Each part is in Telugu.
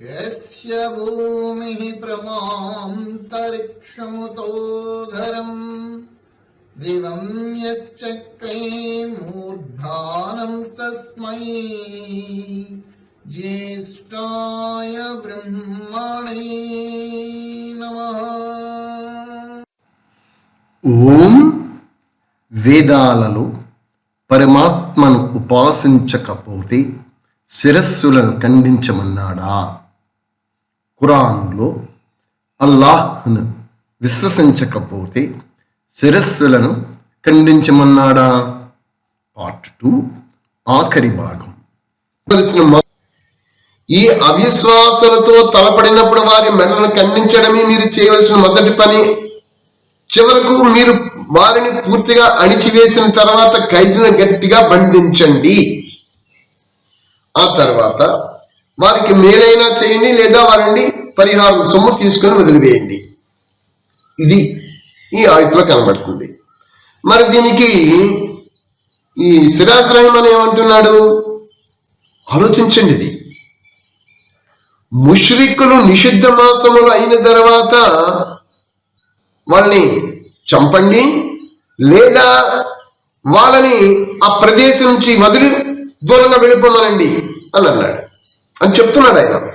यस्य भूमिः प्रमान्तरिक्षमुतो ఓం వేదాలలో పరమాత్మను ఉపాసించకపోతే శిరస్సులను ఖండించమన్నాడా? ఖురానులో అల్లాహ్ను విశ్వసించకపోతే శిరస్సులను ఖండించమన్నాడా? పార్ట్ టూ ఆఖరి భాగం. ఈ అవిశ్వాసాలతో తలపడినప్పుడు వారి మెడలను ఖండించడమే మీరు చేయవలసిన మొదటి పని. చివరకు మీరు వారిని పూర్తిగా అణిచివేసిన తర్వాత ఖైదును గట్టిగా బంధించండి. ఆ తర్వాత వారికి మేలైనా చేయండి లేదా వారిని పరిహారం సొమ్ము తీసుకొని వదిలివేయండి. ఇది ఈ ఆయుధలో కనబడుతుంది. మరి దీనికి ఈ సిరాజ్ రహమాన్ ఏమంటున్నాడు? ఆలోచించండి ఇది. ముష్రిక్కులు నిషిద్ధ మాసములు అయిన తర్వాత వాళ్ళని చంపండి లేదా వాళ్ళని ఆ ప్రదేశం నుంచి వదిలి దూరంగా వెళ్ళిపోమనండి అని అన్నాడు. అని చెప్తున్నాడు ఆయన.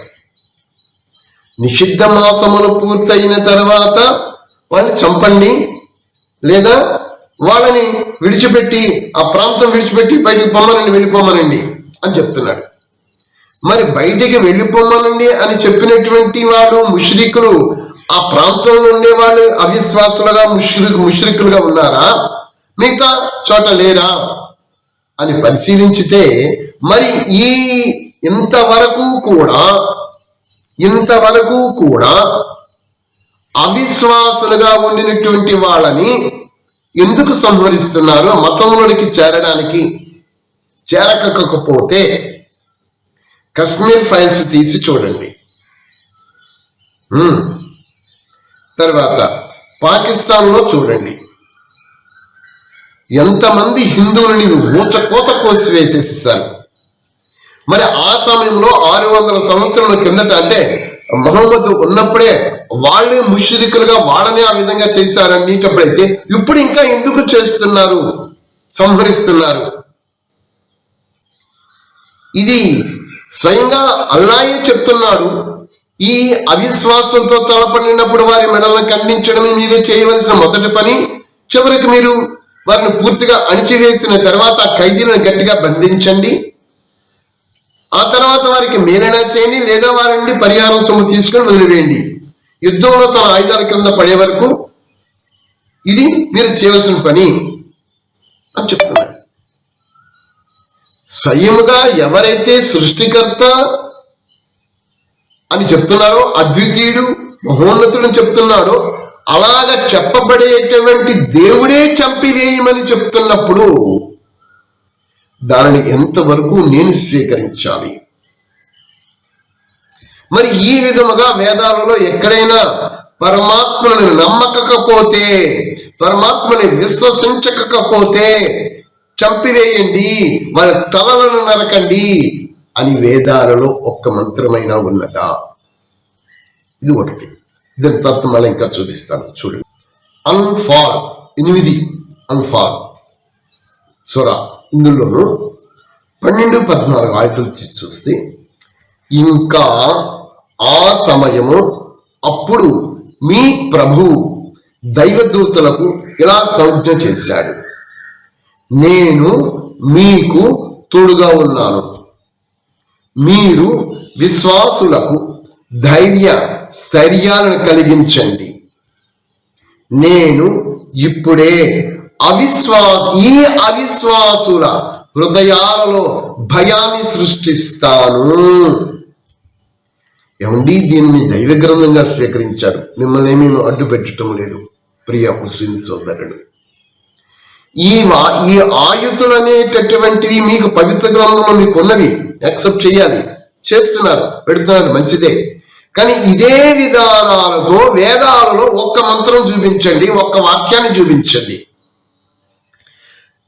నిషిద్ధ మాసములు పూర్తయిన తర్వాత వాళ్ళని చంపండి లేదా వాళ్ళని విడిచిపెట్టి ఆ ప్రాంతం విడిచిపెట్టి బయటికి పొమ్మనండి వెళ్ళిపోమనండి అని చెప్తున్నాడు. మరి బయటికి వెళ్ళిపోమనండి అని చెప్పినటువంటి వాడు ముష్రికులు ఆ ప్రాంతంలో ఉండే వాళ్ళు అవిశ్వాసులుగా ముష్రిక్ ముష్రికులుగా ఉన్నారా? మిగతా చోట లేరా? అని పరిశీలించితే మరి ఈ ఇంతవరకు కూడా ఇంతవరకు కూడా అవిశ్వాసులుగా ఉండినటువంటి వాళ్ళని ఎందుకు సంహరిస్తున్నారు? మతంలోనికి చేరడానికి చేరకపోతే కశ్మీర్ ఫైల్స్ తీసి చూడండి. తర్వాత పాకిస్తాన్లో చూడండి. ఎంతమంది హిందువులని ఊచ కోత కోసి వేసేసారు మరి ఆ సమయంలో ఆరు వందల సంవత్సరాల కిందట అంటే మహమ్మద్ ఉన్నప్పుడే వాళ్ళే ముషరికులుగా వాళ్ళనే ఆ విధంగా చేశారనేటప్పుడైతే ఇప్పుడు ఇంకా ఎందుకు చేస్తున్నారు? సంహరిస్తున్నారు. ఇది స్వయంగా అల్లాయే చెప్తున్నాడు. ఈ అవిశ్వాసంతో తలపడినప్పుడు వారి మెడలను ఖండించడమే మీరే చేయవలసిన మొదటి పని. చివరికి మీరు వారిని పూర్తిగా అణిచివేసిన తర్వాత ఖైదీలను గట్టిగా బంధించండి. ఆ తర్వాత వారికి మేలైనా చేయండి లేదా వారి నుండి పరిహారం సొమ్ము తీసుకొని వదిలివేయండి. యుద్ధంలో తన ఆయుధాల క్రింద పడే వరకు ఇది మీరు చేయవలసిన పని అని చెప్తున్నాడు. స్వయముగా ఎవరైతే సృష్టికర్త అని చెప్తున్నారో అద్వితీయుడు మహోన్నతుడు చెప్తున్నాడో అలాగ చెప్పబడేటువంటి దేవుడే చంపివేయమని చెప్తున్నప్పుడు దానిని ఎంతవరకు నేను స్వీకరించాలి? మరి ఈ విధముగా వేదాలలో ఎక్కడైనా పరమాత్మను నమ్మకపోతే పరమాత్మని విశ్వసించకపోతే చంపివేయండి వారి తలలను నరకండి అని వేదాలలో ఒక్క మంత్రమైనా ఉన్నదా? ఇది ఒకటి. దీని తర్వాత మళ్ళీ ఇంకా చూపిస్తాను. చూడండి. అన్ఫాల్. ఎనిమిది. అన్ఫాల్. సురా. ఇందులోను పన్నెండు పద్నాలుగు ఆయుధులు చూస్తే ఇంకా ఆ సమయము అప్పుడు మీ ప్రభు దైవదూతలకు ఇలా సంజ్ఞ చేశాడు? నేను మీకు తోడుగా ఉన్నాను. మీరు విశ్వాసులకు ధైర్య స్థైర్యాలను కలిగించండి. నేను ఇప్పుడే అవిశ్వాస ఈ అవిశ్వాసుల హృదయాలలో భయాన్ని సృష్టిస్తాను. ఏమండి? దీన్ని దైవ గ్రంథంగా స్వీకరించారు. మిమ్మల్ని ఏమీ అడ్డు పెట్టడం లేదు. ప్రియ ముస్లిం సోదరుడు ఈ వా ఈ ఆయుతులు అనేటటువంటివి మీకు పవిత్ర గ్రంథంలో మీకు ఉన్నవి యాక్సెప్ట్ చేయాలి. చేస్తున్నారు. పెడుతున్నారు. మంచిదే. కానీ ఇదే విధానాలతో వేదాలలో ఒక్క మంత్రం చూపించండి. ఒక్క వాక్యాన్ని చూపించండి.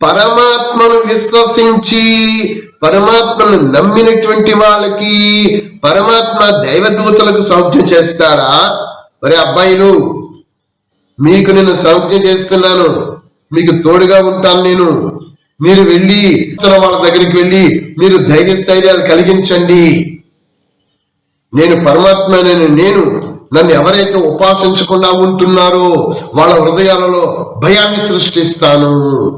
పరమాత్మను విశ్వసించి పరమాత్మను నమ్మినటువంటి వాళ్ళకి పరమాత్మ దైవదూతలకు సౌఖ్యం చేస్తారా? మరి అబ్బాయిలు మీకు నేను సౌఖ్యం చేస్తున్నాను. మీకు తోడుగా ఉంటాను నేను. మీరు వెళ్ళి ఇతర వాళ్ళ దగ్గరికి వెళ్ళి మీరు ధైర్య స్థైర్యాలు కలిగించండి. నేను పరమాత్మ నేను నేను నన్ను ఎవరైతే ఉపాసించకుండా ఉంటున్నారో వాళ్ళ హృదయాలలో భయాన్ని సృష్టిస్తాను.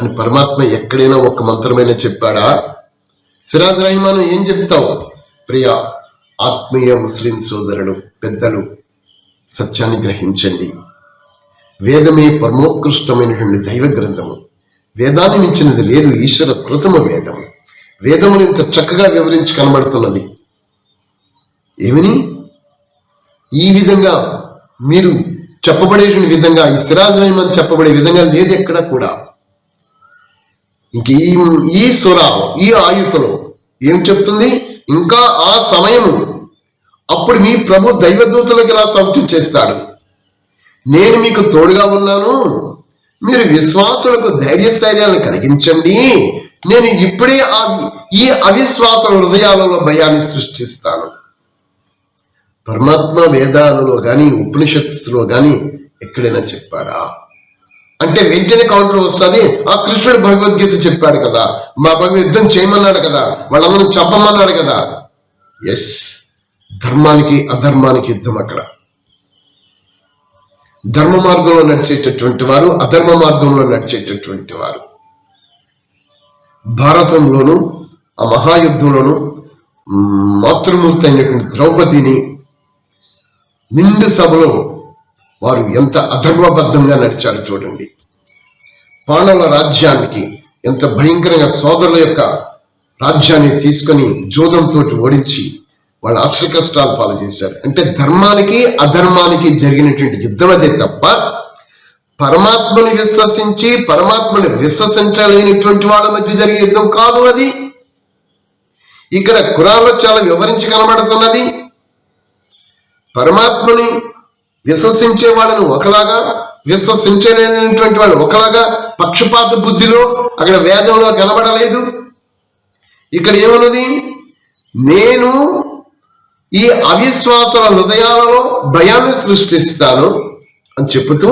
అని పరమాత్మ ఎక్కడైనా ఒక మంత్రమైనా చెప్పాడా? సిరాజ్ రహిమాను ఏం చెప్తావు? ప్రియ ఆత్మీయ ముస్లిం సోదరులు పెద్దలు సత్యాన్ని గ్రహించండి. వేదమే పరమోత్కృష్టమైనటువంటి దైవ గ్రంథము. వేదాన్ని మించినది లేదు ఈశ్వర కృతమ వేదము వేదమును ఇంత చక్కగా వివరించి కనబడుతున్నది. ఏమని? ఈ విధంగా మీరు చెప్పబడే విధంగా ఈ సిరాజ్ చెప్పబడే విధంగా లేదు ఎక్కడ కూడా. ఇంక ఈ ఈ ఈ ఆయుతలో ఏం చెప్తుంది? ఇంకా ఆ సమయము అప్పుడు మీ ప్రభు దైవదూతలకు ఇలా సౌఖ్యం చేస్తాడు. నేను మీకు తోడుగా ఉన్నాను. మీరు విశ్వాసులకు ధైర్యస్థైర్యాలను కలిగించండి. నేను ఇప్పుడే ఆ ఈ అవిశ్వాస హృదయాలలో భయాన్ని సృష్టిస్తాను. పరమాత్మ వేదాలలో కానీ ఉపనిషత్తులో కానీ ఎక్కడైనా చెప్పాడా? అంటే వెంటనే కౌంటర్ వస్తుంది ఆ కృష్ణుడు భగవద్గీత చెప్పాడు కదా మా భగవద్ యుద్ధం చేయమన్నాడు కదా వాళ్ళందరూ చెప్పమన్నాడు కదా. ఎస్ ధర్మానికి అధర్మానికి యుద్ధం అక్కడ. ధర్మ మార్గంలో నడిచేటటువంటి వారు అధర్మ మార్గంలో నడిచేటటువంటి వారు. భారతంలోను ఆ మహాయుద్ధంలోను మాతృమూర్తి అయినటువంటి ద్రౌపదిని నిండు సభలో వారు ఎంత అధర్మబద్ధంగా నడిచారు చూడండి. పాండవుల రాజ్యానికి ఎంత భయంకరంగా సోదరుల యొక్క రాజ్యాన్ని తీసుకొని జోదంతో ఓడించి వాళ్ళు అష్ట కష్టాలు పాలు చేశారు. అంటే ధర్మానికి అధర్మానికి జరిగినటువంటి యుద్ధం అదే తప్ప పరమాత్మని విశ్వసించి పరమాత్మని విశ్వసించలేనటువంటి వాళ్ళ మధ్య జరిగే యుద్ధం కాదు అది. ఇక్కడ కురాల్లో చాలా వివరించి కనబడుతున్నది. పరమాత్మని విశ్వసించే వాళ్ళని ఒకలాగా విశ్వసించలేనటువంటి వాళ్ళు ఒకలాగా పక్షపాత బుద్ధిలో అక్కడ వేదంలో కనబడలేదు. ఇక్కడ ఏమన్నది? నేను ఈ అవిశ్వాసుల హృదయాలలో భయాన్ని సృష్టిస్తాను అని చెబుతూ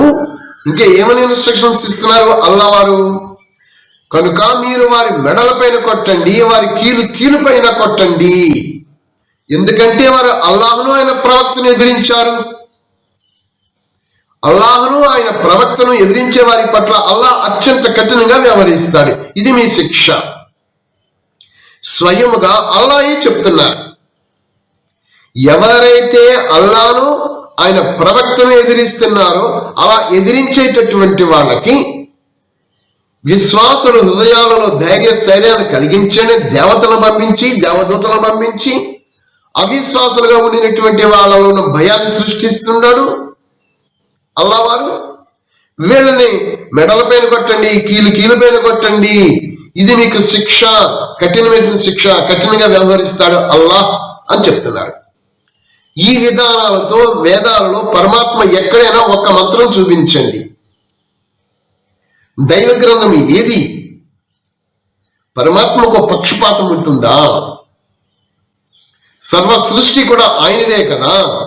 ఇంకా ఏమని ఇన్స్ట్రక్షన్స్ ఇస్తున్నారు అల్లవారు? కనుక మీరు వారి మెడల పైన కొట్టండి వారి కీలు కీలు పైన కొట్టండి. ఎందుకంటే వారు అల్లాహను ఆయన ప్రవక్తను ఎదిరించారు. అల్లాహను ఆయన ప్రవక్తను ఎదిరించే వారి పట్ల అల్లాహ్ అత్యంత కఠినంగా వ్యవహరిస్తాడు. ఇది మీ శిక్ష. స్వయముగా అల్లాయే చెప్తున్నారు. ఎవరైతే అల్లాను ఆయన ప్రవక్తను ఎదిరిస్తున్నారో అలా ఎదిరించేటటువంటి వాళ్ళకి విశ్వాసుడు హృదయాలలో ధైర్య స్థైర్యాలు కలిగించని దేవతలు పంపించి దేవదూతలను పంపించి అవిశ్వాసులుగా ఉండినటువంటి వాళ్ళలో ఉన్న భయాన్ని సృష్టిస్తున్నాడు. అల్లవారు వీళ్ళని మెడల పైన కొట్టండి కీలు కీలు పైన కొట్టండి. ఇది మీకు శిక్ష కఠినమైన శిక్ష కఠినంగా వ్యవహరిస్తాడు అల్లాహ్ అని చెప్తున్నారు. ఈ విధానాలతో వేదాలలో పరమాత్మ ఎక్కడైనా ఒక్క మంత్రం చూపించండి. దైవ గ్రంథం ఏది? పరమాత్మకు పక్షపాతం ఉంటుందా? సర్వ సృష్టి కూడా ఆయనదే కదా?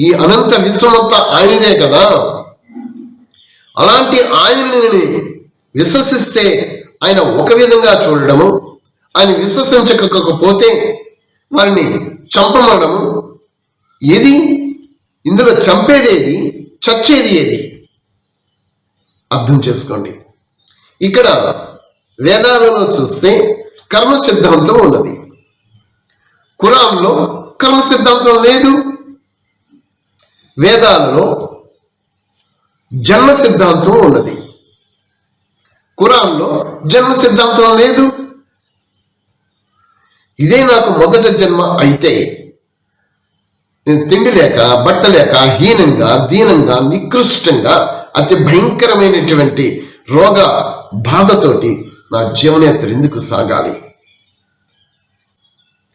ఈ అనంత విశ్వమంతా ఆయనదే కదా? అలాంటి ఆయనని విశ్వసిస్తే ఆయన ఒక విధంగా చూడడము ఆయన విశ్వసించకపోతే వారిని చంపమనడము? ఏది? ఇందులో చంపేది ఏది? చచ్చేది ఏది? అర్థం చేసుకోండి. ఇక్కడ వేదాలలో చూస్తే కర్మ సిద్ధాంతం ఉన్నది. కురాంలో కర్మ సిద్ధాంతం లేదు. వేదాలలో జన్మ సిద్ధాంతం ఉన్నది. ఖురాన్లో జన్మ సిద్ధాంతం లేదు. ఇదే నాకు మొదట జన్మ అయితే నేను తిండి లేక బట్ట లేక హీనంగా దీనంగా నికృష్టంగా అతి భయంకరమైనటువంటి రోగ బాధతోటి నా జీవనయాత్ర ఎందుకు సాగాలి?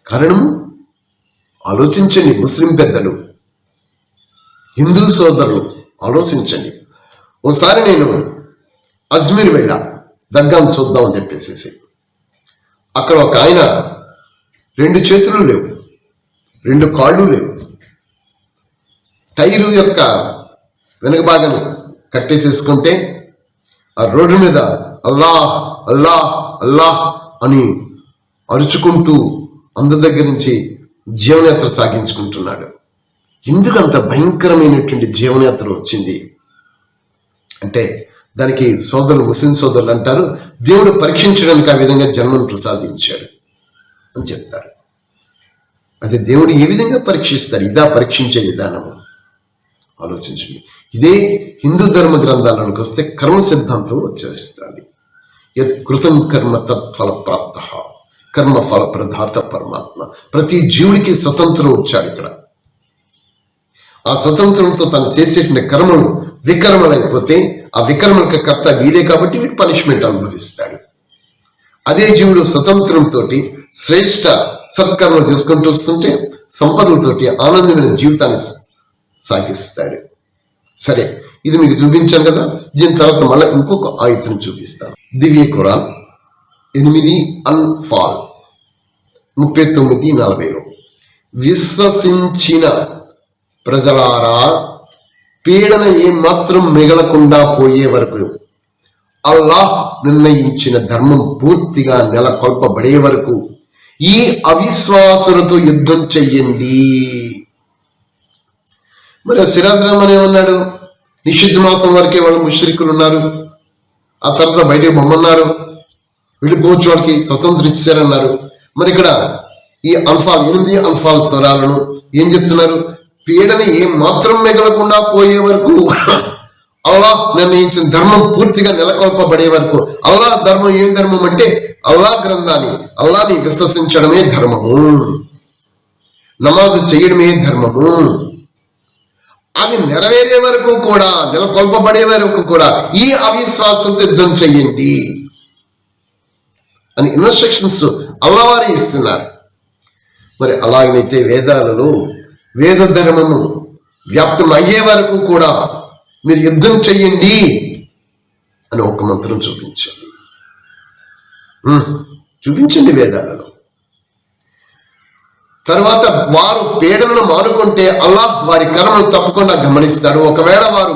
కారణం ఆలోచించండి ముస్లిం పెద్దలు. హిందూ సోదరులు ఆలోచించండి. ఒకసారి నేను అజ్మీర్ వెళ్ళా దర్గాను చూద్దామని చెప్పేసి అక్కడ ఒక ఆయన రెండు చేతులు లేవు. రెండు కాళ్ళు లేవు. టైరు యొక్క వెనుక భాగం కట్టేసేసుకుంటే ఆ రోడ్డు మీద అల్లాహ్ అల్లాహ్ అల్లాహ్ అని అరుచుకుంటూ అందరి దగ్గర నుంచి జీవనయాత్ర సాగించుకుంటున్నాడు. ఎందుకు అంత భయంకరమైనటువంటి జీవనయాత్ర వచ్చింది? అంటే దానికి సోదరులు ముస్లిం సోదరులు అంటారు దేవుడు పరీక్షించడానికి ఆ విధంగా జన్మను ప్రసాదించాడు. అని చెప్తారు. అయితే దేవుడు ఏ విధంగా పరీక్షిస్తారు? ఇదా పరీక్షించే విధానము. ఆలోచించండి. ఇదే హిందూ ధర్మ గ్రంథాలకు వస్తే కర్మ సిద్ధాంతం వచ్చేస్తుంది యత్ కృతం కర్మ తత్ఫల ప్రాప్త కర్మ ఫల ప్రధాత పరమాత్మ. ప్రతి జీవుడికి స్వతంత్రం వచ్చాడు ఇక్కడ. ఆ స్వతంత్రంతో తను చేసేటువంటి కర్మలు వికర్మలైపోతే ఆ వికర్మలకు కర్త వీడే కాబట్టి వీడు పనిష్మెంట్ అనుభవిస్తాడు. అదే జీవుడు స్వతంత్రంతో శ్రేష్ట సత్కర్మలు చేసుకుంటూ వస్తుంటే సంపదలతోటి ఆనందమైన జీవితాన్ని సాగిస్తాడు. సరే ఇది మీకు చూపించాను కదా. దీని తర్వాత మళ్ళీ ఇంకొక ఆయుధం చూపిస్తాను. దివ్య ఖురాన్ ఎనిమిది అన్ ఫాల్ ముప్పై తొమ్మిది నలభైలో విశ్వసించిన ప్రజలారా పీడన ఏమాత్రం మిగలకుండా పోయే వరకు అల్లాహ్ నిర్ణయించిన ధర్మం పూర్తిగా నెలకొల్పబడే వరకు ఈ అవిశ్వాసులతో యుద్ధం చెయ్యండి. మరి సిరాజ్ రహమాన్ ఏమన్నాడు? నిషిద్ధ మాసం వరకే వాళ్ళు ముష్రికులు ఉన్నారు. ఆ తర్వాత బయటకు బొమ్మన్నారు. వెళ్ళిపోవచ్చు వాళ్ళకి స్వతంత్రం ఇచ్చారన్నారు. మరి ఇక్కడ ఈ అల్ఫాల్ ఎనిమిది అల్ఫాల్ స్వరాలను ఏం చెప్తున్నారు? పీడన ఏ మాత్రం మిగలకుండా పోయే వరకు అల్లాహ్ నిర్ణయించిన ధర్మం పూర్తిగా నెలకొల్పబడే వరకు అల్లాహ్ ధర్మం ఏం ధర్మం అంటే అల్లాహ్ గ్రంథాన్ని అవలాని విశ్వసించడమే ధర్మము. నమాజు చేయడమే ధర్మము. అది నెరవేరే వరకు కూడా నెలకొల్పబడే వరకు కూడా ఈ అవిశ్వాసంతో యుద్ధం చెయ్యండి అని ఇన్స్ట్రక్షన్స్ అల్లవారి ఇస్తున్నారు. మరి అలాగనైతే వేదాలలో వేద ధర్మము వ్యాప్తం అయ్యే వరకు కూడా మీరు యుద్ధం చెయ్యండి అని ఒక మంత్రం చూపించండి. చూపించండి వేదాలలో తర్వాత వారు పీడలను మానుకుంటే అల్లాహ్ వారి కర్మను తప్పకుండా గమనిస్తాడు. ఒకవేళ వారు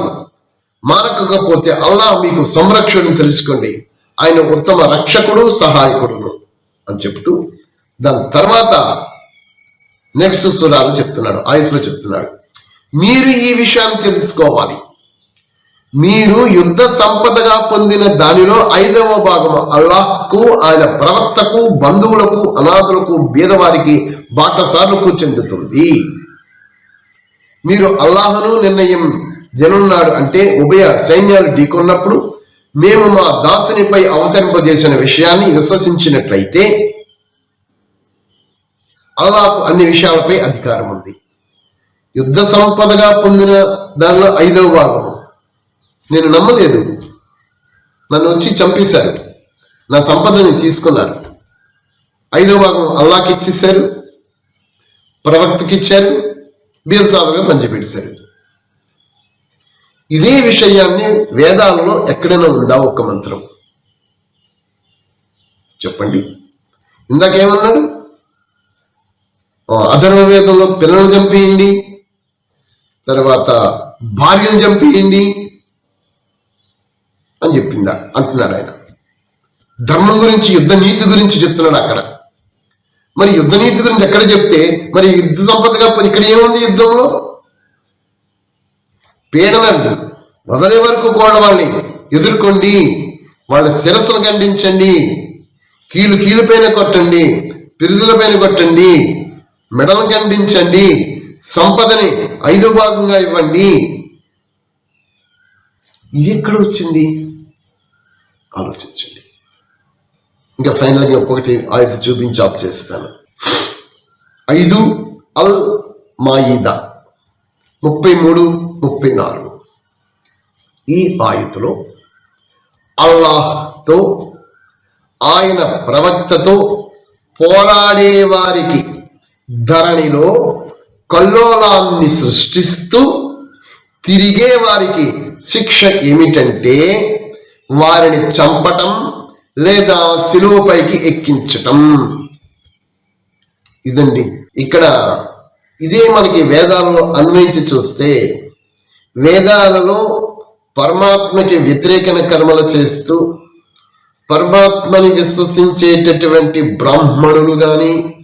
మానకపోతే అల్లాహ్ మీకు సంరక్షణను తెలుసుకోండి. ఆయన ఉత్తమ రక్షకుడు సహాయకుడును అని చెప్తూ దాని తర్వాత నెక్స్ట్ సురాలు చెప్తున్నాడు ఆయుష్లో చెప్తున్నాడు. మీరు ఈ విషయాన్ని తెలుసుకోవాలి. మీరు యుద్ధ సంపదగా పొందిన దానిలో ఐదవ భాగము అల్లాహ్కు ఆయన ప్రవక్తకు బంధువులకు అనాథులకు బీదవారికి బాటసార్లకు చెందుతుంది మీరు అల్లాహను నిర్ణయం జనున్నాడు అంటే ఉభయ సైన్యాలు ఢీకొన్నప్పుడు మేము మా దాసునిపై అవతరింపజేసిన విషయాన్ని విశ్వసించినట్లయితే అల్లాహకు అన్ని విషయాలపై అధికారం ఉంది యుద్ధ సంపదగా పొందిన దానిలో ఐదవ భాగము. నేను నమ్మలేదు. నన్ను వచ్చి చంపేశారు. నా సంపదని తీసుకున్నారు. ఐదవ భాగం అల్లాకి ఇచ్చేశారు. ప్రవక్తకి ఇచ్చారు బీరసాదులుగా పంచిపెట్టేశారు. ఇదే విషయాన్ని వేదాలలో ఎక్కడైనా ఉందా ఒక మంత్రం? చెప్పండి. ఇందాకేమన్నాడు? అధర్వ వేదంలో పిల్లలు చంపేయండి. తర్వాత భార్యను చంపేయండి. అని చెప్పిందా? అంటున్నాడు ఆయన. ధర్మం గురించి యుద్ధ నీతి గురించి చెప్తున్నాడు అక్కడ. మరి యుద్ధ నీతి గురించి ఎక్కడ చెప్తే మరి యుద్ధ సంపదగా ఇక్కడ ఏముంది యుద్ధంలో? పీడన వదలే వరకు కూడా వాళ్ళని ఎదుర్కోండి. వాళ్ళ శిరస్సును ఖండించండి. కీలు కీలు పైన కొట్టండి. పిరుదుల పైన కొట్టండి. మెడలు ఖండించండి. సంపదని ఐదో భాగంగా ఇవ్వండి. ఇది ఎక్కడ వచ్చింది? ఆలోచించండి. ఇంకా ఫైనల్గా ఒక్కొక్కటి ఆయుధ చూపించి జాబ్ చేస్తాను. ఐదు అల్ మాయిదా. ముప్పై మూడు ముప్పై నాలుగు. ఈ ఆయుధలో అల్లాహ్తో ఆయన ప్రవక్తతో పోరాడే వారికి ధరణిలో కల్లోలాన్ని సృష్టిస్తూ తిరిగే వారికి శిక్ష ఏమిటంటే వారిని చంపటం లేదా శిలువపైకి ఎక్కించటం. ఇదండి. ఇక్కడ ఇదే మనకి వేదాలలో అన్వయించి చూస్తే వేదాలలో పరమాత్మకి వ్యతిరేకన కర్మలు చేస్తూ పరమాత్మని విశ్వసించేటటువంటి బ్రాహ్మణులు కానీ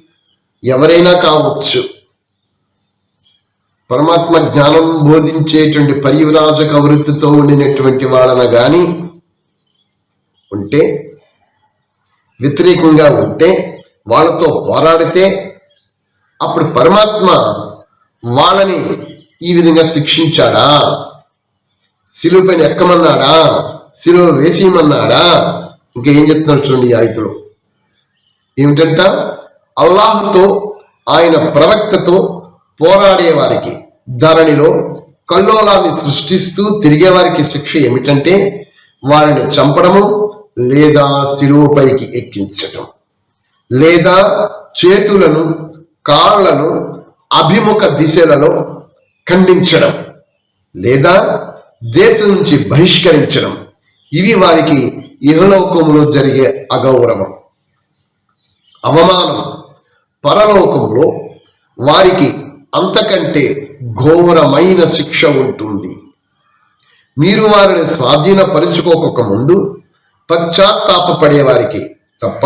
ఎవరైనా కావచ్చు. పరమాత్మ జ్ఞానం బోధించేటువంటి పరివ్రాజక వృత్తితో ఉండినటువంటి వాళ్ళన కానీ ఉంటే వ్యతిరేకంగా ఉంటే వాళ్ళతో పోరాడితే అప్పుడు పరమాత్మ వాళ్ళని ఈ విధంగా శిక్షించాడా? సిలువ పైన ఎక్కమన్నాడా? సిలువ వేసేయమన్నాడా? ఇంకా ఏం చెప్తున్నాడు చూడండి ఆయుతులు ఏమిటంట? అల్లాహ్తో ఆయన ప్రవక్తతో పోరాడే వారికి ధరణిలో కల్లోలాన్ని సృష్టిస్తూ తిరిగేవారికి శిక్ష ఏమిటంటే వారిని చంపడము లేదా శిలువపైకి ఎక్కించటం లేదా చేతులను కాళ్ళను అభిముఖ దిశలలో ఖండించడం లేదా దేశం నుంచి బహిష్కరించడం ఇవి వారికి ఇహలోకములో జరిగే అగౌరవం. అవమానం పరలోకంలో వారికి అంతకంటే ఘోరమైన శిక్ష ఉంటుంది. మీరు వారిని స్వాధీనపరుచుకోక ముందు పశ్చాత్తాపడేవారికి తప్ప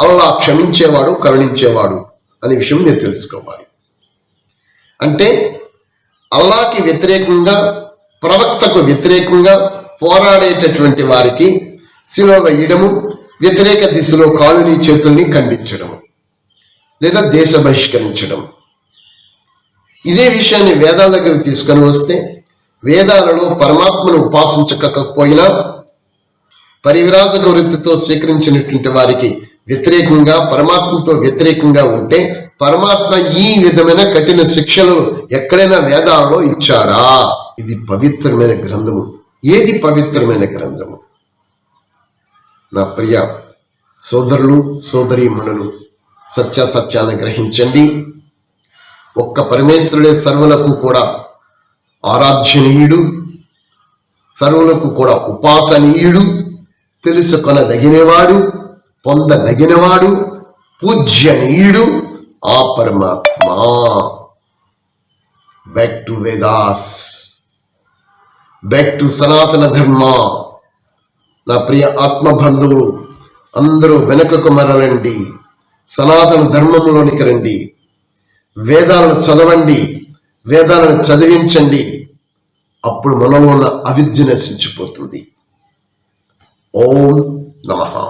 అల్లా క్షమించేవాడు కరుణించేవాడు అనే విషయం మీరు తెలుసుకోవాలి. అంటే అల్లాకి వ్యతిరేకంగా ప్రవక్తకు వ్యతిరేకంగా పోరాడేటటువంటి వారికి శిలువ వేయడము వ్యతిరేక దిశలో కాలుని చేతుల్ని ఖండించడము లేదా దేశ బహిష్కరించడం. ఇదే విషయాన్ని వేదాల దగ్గర తీసుకొని వస్తే వేదాలలో పరమాత్మను ఉపాసించకపోయినా పరివిరాజక వృత్తితో స్వీకరించినటువంటి వారికి వ్యతిరేకంగా పరమాత్మతో వ్యతిరేకంగా ఉంటే పరమాత్మ ఈ విధమైన కఠిన శిక్షలు ఎక్కడైనా వేదాలలో ఇచ్చాడా? ఇది పవిత్రమైన గ్రంథము. ఏది పవిత్రమైన గ్రంథము? నా ప్రియ సోదరులు సోదరీమణులు సత్యాసత్యాన్ని గ్రహించండి. ఒక్క పరమేశ్వరుడే సర్వులకు కూడా ఆరాధ్యనీయుడు సర్వులకు కూడా ఉపాసనీయుడు తెలుసుకొనదగినవాడు పొందదగినవాడు పూజ్యనీయుడు ఆ పరమాత్మ. Back to Vedas back to Sanatana Dharma నా ప్రియ ఆత్మబంధువులు అందరూ వెనుకకు మరలండి. సనాతన ధర్మంలోనికి రండి. వేదాలను చదవండి. వేదాలను చదివించండి. అప్పుడు మనలో ఉన్న అవిద్య నశించిపోతుంది. Om Namaha.